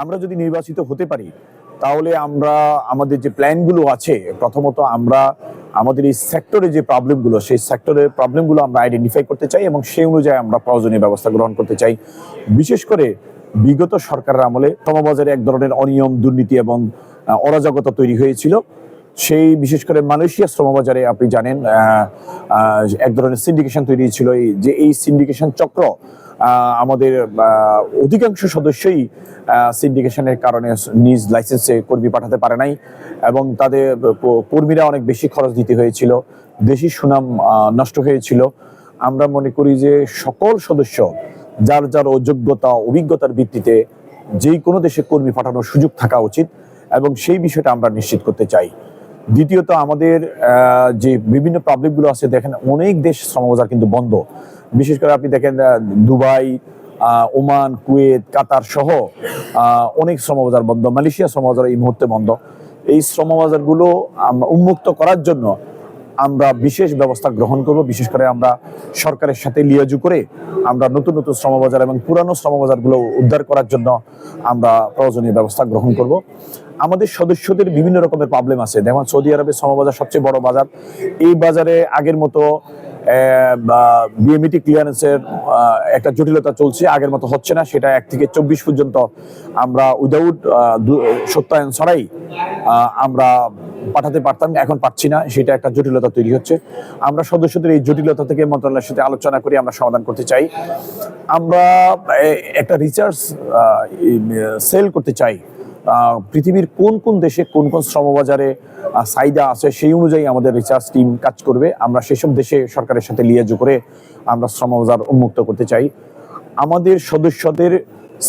আমরা যদি নির্বাচিত হতে পারি, তাহলে আমরা আমাদের যে প্ল্যানগুলো আছে, প্রথমত আমরা আমাদের এই সেক্টরে যে প্রবলেমগুলো সেই সেক্টরের প্রবলেমগুলো আমরা আইডেন্টিফাই করতে চাই এবং সেই অনুযায়ী আমরা প্রয়োজনীয় ব্যবস্থা গ্রহণ করতে চাই। বিশেষ করে বিগত সরকারের আমলে শ্রমবাজারে এক ধরনের অনিয়ম, দুর্নীতি এবং অরাজকতা তৈরি হয়েছিল। সেই বিশেষ করে মালয়েশিয়া শ্রমবাজারে আপনি জানেন এক ধরনের সিন্ডিকেশন তৈরি ছিল যে এই সিন্ডিকেশন চক্র আমাদের অধিকাংশ সদস্যই সিন্ডিকেশনের কারণে নিজ লাইসেন্সে কর্মী পাঠাতে পারে নাই এবং তাদের কর্মীরা অনেক বেশি খরচ দিতে হয়েছিল দেশি সুনাম নষ্ট হয়েছিল। আমরা মনে করি যে সকল সদস্য, যার যার অযোগ্যতা, অভিজ্ঞতার ভিত্তিতে যেই কোনো দেশে কর্মী পাঠানোর সুযোগ থাকা উচিত এবং সেই বিষয়টা আমরা নিশ্চিত করতে চাই। দ্বিতীয়ত আমাদের যে বিভিন্ন প্রবলেমগুলো আছে, দেখেন অনেক দেশ শ্রমবাজার কিন্তু বন্ধ। বিশেষ করে আপনি দেখেন দুবাই ওমান, কুয়েত, কাতার সহ অনেক শ্রমবাজার বন্ধ, মালয়েশিয়া শ্রমবাজার এই মুহূর্তে বন্ধ। এই শ্রমবাজারগুলো উন্মুক্ত করার জন্য আমরা বিশেষ ব্যবস্থা গ্রহণ করব, বিশেষ করে আমরা সরকারের সাথে লিয়াজু করে আমরা নতুন নতুন শ্রমবাজার এবং পুরানো শ্রমবাজারগুলো উদ্ধার করার জন্য আমরা প্রয়োজনীয় ব্যবস্থা গ্রহণ করব। আমাদের সদস্যদের বিভিন্ন রকমের প্রবলেম আছে, যেমন সৌদি আরবের শ্রমবাজার সবচেয়ে বড় বাজার। এই বাজারে আগের মতো বিএমইটি ক্লিয়ারেন্সের একটা জটিলতা চলছে, আগের মতো হচ্ছে না। সেটা এক থেকে চব্বিশ পর্যন্ত আমরা উইদাউট সত্যায়ন ছাড়াই আমরা পাঠাতে পারতাম, এখন পাচ্ছি না। সেটা একটা জটিলতা তৈরি হচ্ছে। আমরা সদস্যদের এই জটিলতা থেকে মন্ত্রণালয়ের সাথে আলোচনা করে আমরা সমাধান করতে চাই। আমরা একটা রিচার্জ সেল করতে চাই। পৃথিবীর কোন কোন দেশে কোন কোন শ্রমবাজারে চাহিদা আছে সেই অনুযায়ী আমাদের রিসার্চ টিম কাজ করবে। আমরা সেসব দেশে সরকারের সাথে লিয়াজু করে আমরা শ্রমবাজার উন্মুক্ত করতে চাই। আমাদের সদস্যদের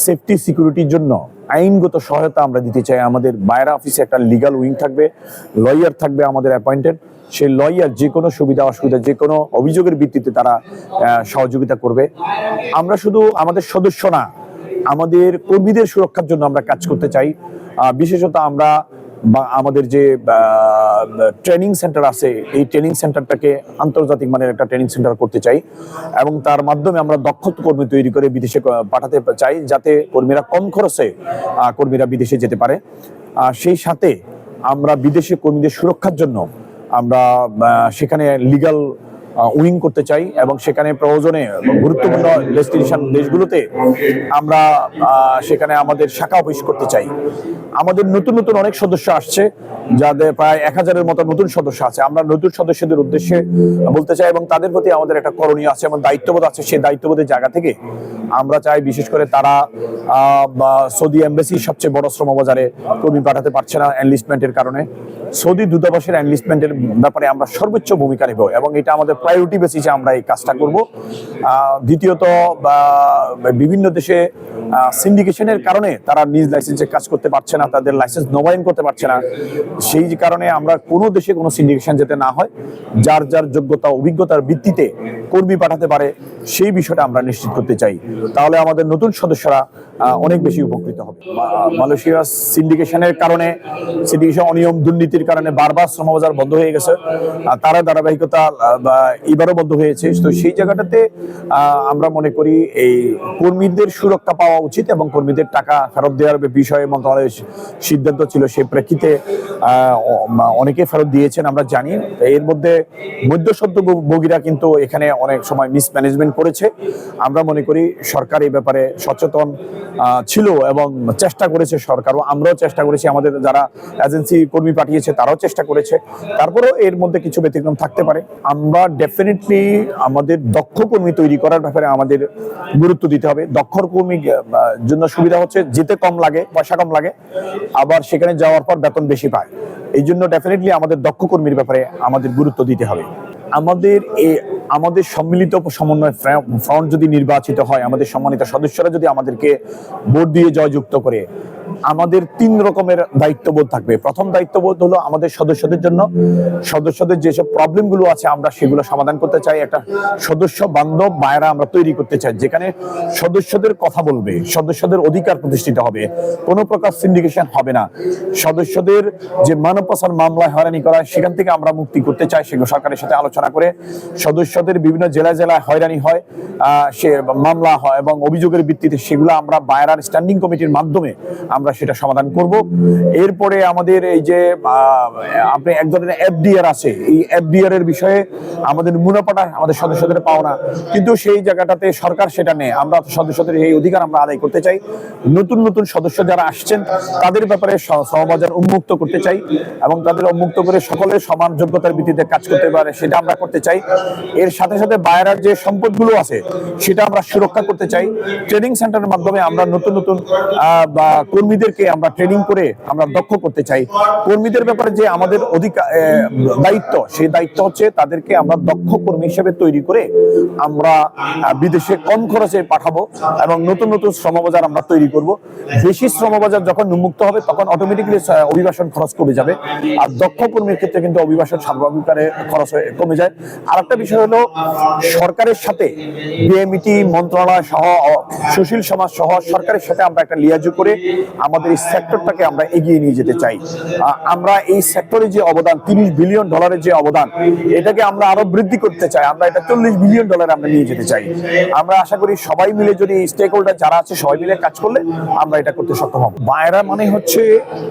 সেফটি সিকিউরিটির জন্য আইনগত সহায়তা আমরা দিতে চাই। আমাদের বাইরা অফিসে একটা লিগাল উইং থাকবে লয়ার থাকবে আমাদের অ্যাপয়েন্টেড সেই লয়ার যে কোনো সুবিধা, অসুবিধা যে কোনো অভিযোগের ভিত্তিতে তারা সহযোগিতা করবে। আমরা শুধু আমাদের সদস্য না আমাদের কর্মীদের সুরক্ষার জন্য আমরা কাজ করতে চাই। বিশেষত আমরা বা আমাদের যে ট্রেনিং সেন্টার আছে, এই ট্রেনিং সেন্টারটাকে আন্তর্জাতিক মানের একটা ট্রেনিং সেন্টার করতে চাই এবং তার মাধ্যমে আমরা দক্ষ কর্মী তৈরি করে বিদেশে পাঠাতে চাই যাতে কর্মীরা কম খরচে কর্মীরা বিদেশে যেতে পারে। সেই সাথে আমরা বিদেশে কর্মীদের সুরক্ষার জন্য আমরা সেখানে লিগাল উইং করতে চাই এবং সেখানে প্রয়োজনে গুরুত্বপূর্ণ ডেস্টিনেশন দেশগুলোতে আমরা সেখানে আমাদের শাখা অফিস করতে চাই। আমাদের নতুন নতুন অনেক সদস্য আসছে, যাদের প্রায় এক হাজারের মতো নতুন সদস্য আছে। আমরা নতুন সদস্যদের উদ্দেশ্যে বলতে চাই এবং তাদের প্রতি আমাদের একটা করণীয় আছে এবং দায়িত্ববোধ আছে। সেই দায়িত্ববোধের জায়গা থেকে আমরা চাই বিশেষ করে তারা সৌদি এম্বাসি সবচেয়ে বড় শ্রমবাজারে কর্মী পাঠাতে পারছে না এনলিস্টমেন্টের কারণে। সৌদি দূতাবাসের এনলিস্টমেন্টের ব্যাপারে আমরা সর্বোচ্চ ভূমিকা নেব এবং এটা আমাদের প্রায়োরিটি বেসিসে আমরা এই কাজটা করব। দ্বিতীয়ত বিভিন্ন দেশে সিন্ডিকেশনের কারণে তারা নিজ লাইসেন্সে কাজ করতে পারছে না, তাদের লাইসেন্স নবায়ন করতে পারছে না। সেই কারণে আমরা কোনো দেশে কোনো সিন্ডিকেশন যাতে না হয়, যার যার যোগ্যতা, অভিজ্ঞতার ভিত্তিতে কর্মী পাঠাতে পারে, সেই বিষয়টা আমরা নিশ্চিত করতে চাই। তাহলে আমাদের নতুন সদস্যরা অনেক বেশি উপকৃত হবে। মালয়েশিয়া সিন্ডিকেশনের কারণে সিন্ডিকেশন অনিয়ম দুর্নীতির কারণে বারবার শ্রমবাজার বন্ধ হয়ে গেছে। তার ধারাবাহিকতা এবারও বন্ধ হয়েছে। তো সেই জায়গাটাতে আমরা মনে করি এই কর্মীদের সুরক্ষা পাওয়া উচিত এবং কর্মীদের টাকা ফেরত দেওয়ার বিষয়ে মন্ত্রণালয়ের সিদ্ধান্ত ছিল সেই প্রেক্ষিতে অনেকে ফেরত দিয়েছেন আমরা জানি। এর মধ্যে মধ্যসত্ত্ব ভোগীরা কিন্তু এখানে অনেক সময় মিসম্যানেজমেন্ট করেছে। আমরা মনে করি সরকার এই ব্যাপারে সচেতন ছিল এবং চেষ্টা করেছে সরকারও। আমরাও চেষ্টা করেছি, আমাদের যারা এজেন্সি কর্মী পাঠিয়েছে তারাও চেষ্টা করেছে। তারপরেও এর মধ্যে কিছু ব্যতিক্রম থাকতে পারে। আমরা ডেফিনেটলি আমাদের দক্ষ কর্মী তৈরি করার ব্যাপারে আমাদের গুরুত্ব দিতে হবে। দক্ষ কর্মী জন্য সুবিধা হচ্ছে যেতে কম লাগে, পয়সা কম লাগে, আবার সেখানে যাওয়ার পর বেতন বেশি পায়। এই জন্য ডেফিনেটলি আমাদের দক্ষ কর্মীর ব্যাপারে আমাদের গুরুত্ব দিতে হবে। আমাদের এ, আমাদের সম্মিলিত সমন্বয় ফ্রা- ফ্রন্ট যদি নির্বাচিত হয়, আমাদের সম্মানিত সদস্যরা যদি আমাদেরকে ভোট দিয়ে জয়যুক্ত করে আমাদের তিন রকমের দায়িত্ববোধ থাকবে। প্রথম দায়িত্ববোধ হলো আমাদের সদস্যদের জন্য। সদস্যদের যেসব প্রবলেমগুলো আছে, আমরা সেগুলো সমাধান করতে চাই। একটা সদস্য বান্ধব বায়রা আমরা তৈরি করতে চাই, যেখানে সদস্যদের কথা বলবে, সদস্যদের অধিকার প্রতিষ্ঠিত হবে। কোনো প্রকার সিন্ডিকেশন হবে না। সদস্যদের যে মানব পাচার মামলায় হয়রানি করা সেখান থেকে আমরা মুক্তি করতে চাই, সেগুলো সরকারের সাথে আলোচনা করে। সদস্যদের বিভিন্ন জেলায় জেলায় হয়রানি হয় সে মামলা হয় এবং অভিযোগের ভিত্তিতে সেগুলো আমরা বায়রার স্ট্যান্ডিং কমিটির মাধ্যমে আমরা সেটা সমাধান করব। এরপরে আমাদের এই যে আপনি এক ধরনের এফডিআর আছে। এই এফডিআর এর বিষয়ে আমাদের মুনাফাটা আমাদের সদস্যদের পাওনা কিন্তু সেই জায়গাটাতে সরকার সেটা নেই আমরা সদস্যদের এই অধিকার আমরা আদায় করতে চাই। নতুন নতুন সদস্য যারা আসছেন, তাদের ব্যাপারে স- উন্মুক্ত করতে চাই এবং তাদের উন্মুক্ত করে সকলের সমান যোগ্যতার ভিত্তিতে কাজ করতে পারে সেটা আমরা করতে চাই। এর সাথে সাথে বায়রার যে সম্পদগুলো আছে, সেটা আমরা সুরক্ষা করতে চাই। ট্রেনিং সেন্টারের মাধ্যমে আমরা নতুন নতুন বা কর্মীদেরকে আমরা ট্রেনিং করে আমরা দক্ষ করতে চাই। কর্মীদের ব্যাপারে যে আমাদের অধিকার দায়িত্ব, সেই দায়িত্ব হচ্ছে তাদেরকে আমরা দক্ষ কর্মী হিসেবে তৈরি করে আমরা বিদেশে কম খরচে পাঠাবো এবং নতুন নতুন শ্রমবাজার আমরা তৈরি করব। বেশি শ্রমবাজার যখন উন্মুক্ত হবে তখন অটোমেটিক্যালি অভিবাসন খরচ কমে যাবে। আর দক্ষ কর্মীর ক্ষেত্রে কিন্তু অভিবাসন স্বাভাবিক খরচ কমে যায়। আর একটা বিষয় হলো সরকারের সাথে বিএমইটি মন্ত্রণালয় সহ সুশীল সমাজ সহ সরকারের সাথে আমরা একটা লিয়াজু করে আমাদের এই সেক্টরটাকে আমরা এগিয়ে নিয়ে যেতে চাই। আমরা এই সেক্টরে যে অবদান, তিরিশ বিলিয়ন ডলারের যে অবদান, এটাকে আমরা আরও বৃদ্ধি করতে চাই। আমরা এটা চল্লিশ বিলিয়ন ডলার আমরা নিয়ে যেতে চাই। আমরা আশা করি সবাই মিলে যদি স্টেক হোল্ডার যারা আছে, সবাই মিলে কাজ করলে আমরা এটা করতে সক্ষম হব। বায়রা মানে হচ্ছে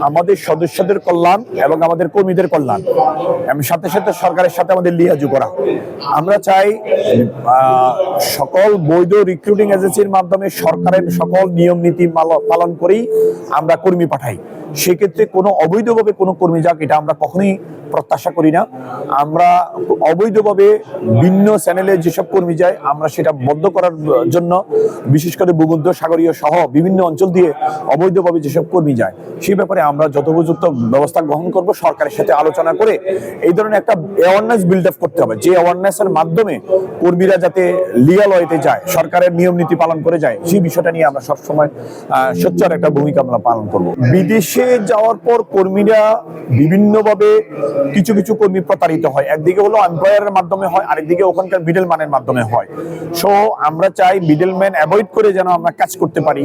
আমাদের সদস্যদের কল্যাণ এবং আমাদের কর্মীদের কল্যাণ। এবং সাথে সাথে সরকারের সাথে আমাদের লিয়াজু করা। আমরা চাই সকল বৈধ রিক্রুটিং এজেন্সির মাধ্যমে সরকারের সকল নিয়ম নীতি পালন করেই আমরা কর্মী পাঠাই। সেক্ষেত্রে কোনো অবৈধভাবে কোনো কর্মী যাক, এটা আমরা কখনোই প্রত্যাশা করি না। আমরা অবৈধভাবে ভিন্ন চ্যানেলে যেসব কর্মী যায়, আমরা সেটা বন্ধ করার জন্য বিশেষ করে ভূমধ্য সাগরীয় সহ বিভিন্ন অঞ্চল দিয়ে অবৈধভাবে যেসব কর্মী যায়, সেই ব্যাপারে আমরা যথোপযুক্ত ব্যবস্থা গ্রহণ করব, সরকারের সাথে আলোচনা করে এই ধরনের একটা অ্যাওয়ারনেস বিল্ড আপ করতে হবে। যে অ্যাওয়ারনেসের মাধ্যমে কর্মীরা যাতে লিগাল ওয়েতে যায়, সরকারের নিয়ম নীতি পালন করে যায়, সেই বিষয়টা নিয়ে আমরা সবসময় সোচ্চার একটা ভূমিকা আমরা পালন করব। বিদেশে যাওয়ার পর কর্মীরা বিভিন্নভাবে কিছু কিছু কর্মী প্রতারিত হয়। একদিকে হলো এমপ্লয়ারের মাধ্যমে হয়, আরেকদিকে ওখানকার মিডল ম্যানের মাধ্যমে হয়। সো আমরা চাই মিডল ম্যান অ্যাভয়েড করে যেন আমরা কাজ করতে পারি।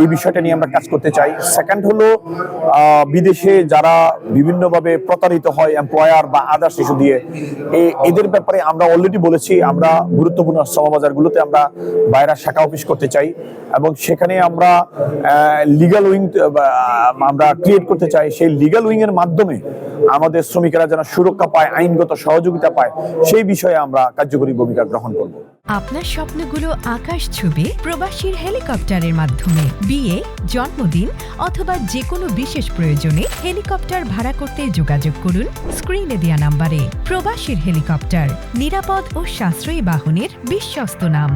এই বিষয়টা নিয়ে আমরা কাজ করতে চাই। সেকেন্ড হলো বিদেশে যারা বিভিন্নভাবে প্রতারিত হয় এমপ্লয়ার বা আদার্স ইস্যু দিয়ে এদের ব্যাপারে আমরা অলরেডি বলেছি, আমরা গুরুত্বপূর্ণ শ্রমবাজারগুলোতে আমরা বাইরা শাখা অফিস করতে চাই। এবং সেখানে আমরা লিগাল উইং আমরা ক্রিয়েট করতে চাই সেই লিগাল উইং এর মাধ্যমে আমাদের শ্রমিকেরা যেন সুরক্ষা পায়, আইনগত সহযোগিতা পায়, সেই বিষয়ে আমরা কার্যকরী ভূমিকা গ্রহণ করব। আপনার স্বপ্নগুলো আকাশ ছুবে প্রবাসীর হেলিকপ্টারের মাধ্যমে। বিয়ে, জন্মদিন অথবা যে কোনো বিশেষ প্রয়োজনে হেলিকপ্টার ভাড়া করতে যোগাযোগ করুন স্ক্রিনে দেয়া নাম্বারে। প্রবাসীর হেলিকপ্টার, নিরাপদ ও সাশ্রয়ী বাহনের বিশ্বস্ত নাম।